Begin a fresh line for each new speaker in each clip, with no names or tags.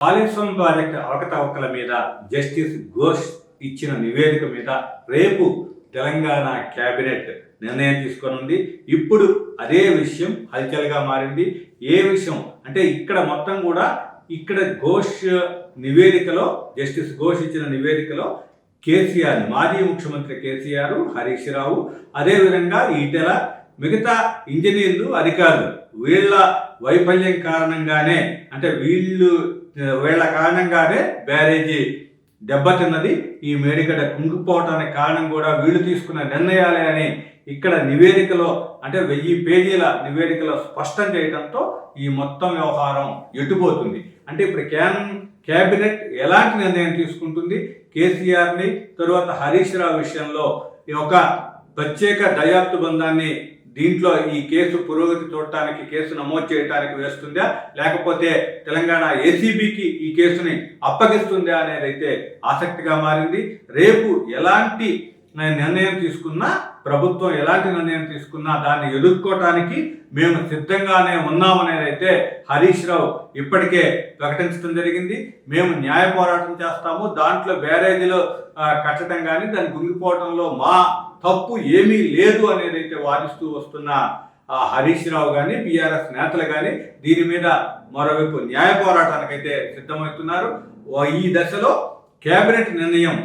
Kaleshwaram project అవకతవకల మీద justice Ghosh ఇచ్చిన నివేదిక మీద రేపు తెలంగాణ కేబినెట్ నిర్ణయం తీసుకొనుంది. ఇప్పుడు అదే విషయం హల్చల్గా మారింది. ఏ విషయం అంటే ఇక్కడ మొత్తం కూడా ఇక్కడ ఘోష్ నివేదికలో జస్టిస్ ఘోష్ ఇచ్చిన నివేదికలో కేసీఆర్ మాజీ ముఖ్యమంత్రి కేసీఆర్ హరీష్ రావు అదేవిధంగా ఈటెల మిగతా ఇంజనీర్లు అధికారులు వీళ్ళ వైఫల్యం కారణంగానే అంటే వీళ్ళు వీళ్ళ కారణంగానే బ్యారేజీ దెబ్బతిన్నది. ఈ మేడిగడ్డ కుంగిపోవటానికి కారణం కూడా వీళ్ళు తీసుకున్న నిర్ణయాలే అని ఇక్కడ నివేదికలో అంటే వెయ్యి పేజీల నివేదికలో స్పష్టం చేయడంతో ఈ మొత్తం వ్యవహారం ఎట్టుపోతుంది. అంటే ఇప్పుడు క్యాన్ కేబినెట్ ఎలాంటి నిర్ణయం తీసుకుంటుంది? కేసీఆర్ని తరువాత హరీష్ రావు విషయంలో ఈ ఒక ప్రత్యేక దర్యాప్తు బంధాన్ని దీంట్లో ఈ కేసు పురోగతి చూడటానికి కేసు నమోదు చేయడానికి వేస్తుందా? లేకపోతే తెలంగాణ ఏసీబీకి ఈ కేసుని అప్పగిస్తుందా అనేది అయితే ఆసక్తిగా మారింది. రేపు ఎలాంటి నేను నిర్ణయం తీసుకున్నా ప్రభుత్వం ఎలాంటి నిర్ణయం తీసుకున్నా దాన్ని ఎదుర్కోవటానికి మేము సిద్ధంగానే ఉన్నామనేది అయితే హరీష్ రావు ఇప్పటికే ప్రకటించడం జరిగింది. మేము న్యాయ పోరాటం చేస్తాము. దాంట్లో బ్యారేజీలో కట్టడం కానీ దాన్ని గుంగిపోవడంలో మా తప్పు ఏమీ లేదు అనేది అయితే వాదిస్తూ వస్తున్న హరీష్ రావు కానీ బీఆర్ఎస్ నేతలు కానీ దీని మీద మరోవైపు న్యాయ పోరాటానికైతే సిద్ధమవుతున్నారు. ఈ దశలో కేబినెట్ నిర్ణయం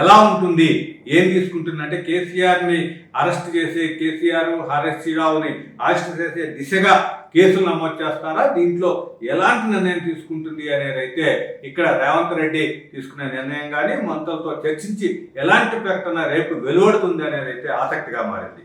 ఎలా ఉంటుంది? ఏం తీసుకుంటుందంటే కేసీఆర్ని అరెస్ట్ చేసే కేసీఆర్ హరీష్ రావుని అరెస్ట్ చేసే దిశగా కేసులు నమోదు చేస్తారా? దీంట్లో ఎలాంటి నిర్ణయం తీసుకుంటుంది అనేది అయితే ఇక్కడ రేవంత్ రెడ్డి తీసుకునే నిర్ణయం కానీ మంత్రులతో చర్చించి ఎలాంటి ప్రకటన రేపు వెలువడుతుంది అనేది అయితే ఆసక్తిగా మారింది.